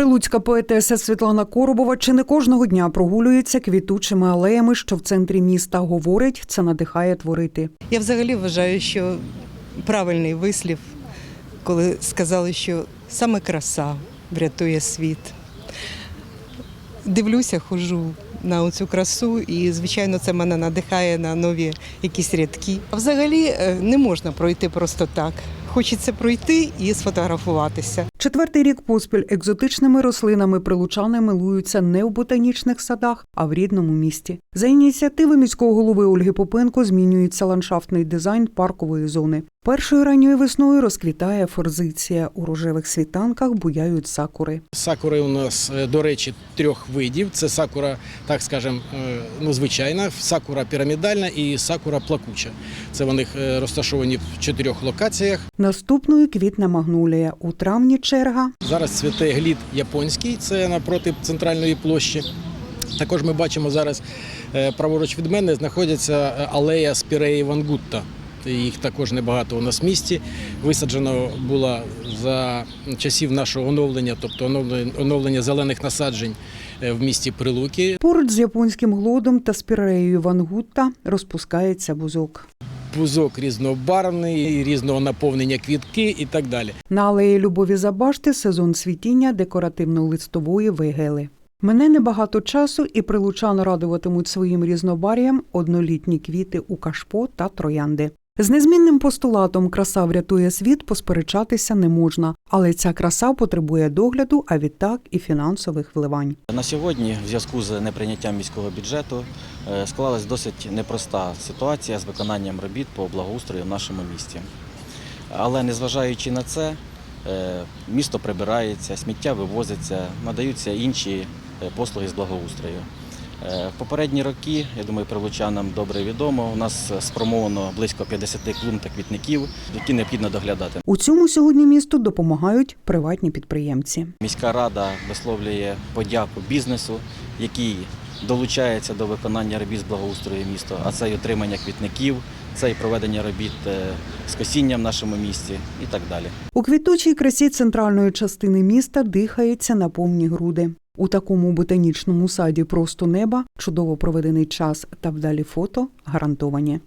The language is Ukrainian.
Прилуцька поетеса Світлана Коробова чи не кожного дня прогулюється квітучими алеями, що в центрі міста. Говорить, це надихає творити. Я взагалі вважаю, що правильний вислів, коли сказали, що саме краса врятує світ. Дивлюся, хожу на цю красу, і, звичайно, це мене надихає на нові якісь рядки. А Взагалі е, не можна пройти просто так. Хочеться пройти і сфотографуватися. Четвертий рік поспіль екзотичними рослинами прилучани милуються не в ботанічних садах, а в рідному місті. За ініціативи міського голови Ольги Попенко змінюється ландшафтний дизайн паркової зони. Першою ранньою весною розквітає форзиція. У рожевих світанках буяють сакури. Сакури у нас, е, до речі, трьох видів. Це сакура, так скажем, е, ну, звичайна, сакура пірамідальна і сакура плакуча. Це вони е, розташовані в чотирьох локаціях. Наступною квітна магнолія. У травні черга. Зараз цвіте глід японський, це напроти центральної площі. Також ми бачимо зараз е, праворуч від мене знаходиться алея спіреї Вангутта. Їх також небагато у нас в місті. Висаджено було за часів нашого оновлення, тобто оновлення- зелених насаджень е, в місті Прилуки. Поруч з японським глодом та спіреєю Вангутта розпускається бузок. Бузок різнобарвний, різного наповнення квітки і так далі. На алеї Любові Забашти сезон цвітіння декоративно-листової вигели. Мене небагато часу і прилучан радуватимуть своїм різнобар'ям однолітні квіти у кашпо та троянди. З незмінним постулатом краса врятує світ посперечатися не можна, але ця краса потребує догляду, а відтак і фінансових вливань. На сьогодні, в зв'язку з неприйняттям міського бюджету, е, склалась досить непроста ситуація з виконанням робіт по благоустрою в нашому місті. Але незважаючи на це, е, місто прибирається, сміття вивозиться, надаються інші е, послуги з благоустрою. Е, В попередні роки, я думаю, прилучанам добре відомо, у нас спромовано близько 50 клумб та квітників, які необхідно доглядати. У цьому сьогодні місту допомагають приватні підприємці. Міська рада висловлює подяку бізнесу, який долучається до виконання робіт з благоустрою міста, а це й отримання квітників, це і проведення робіт е, з косінням в нашому місті і так далі. У квітучій красі центральної частини міста дихається на повні груди. У такому ботанічному саді просто неба чудово проведений час та вдалі фото гарантовані.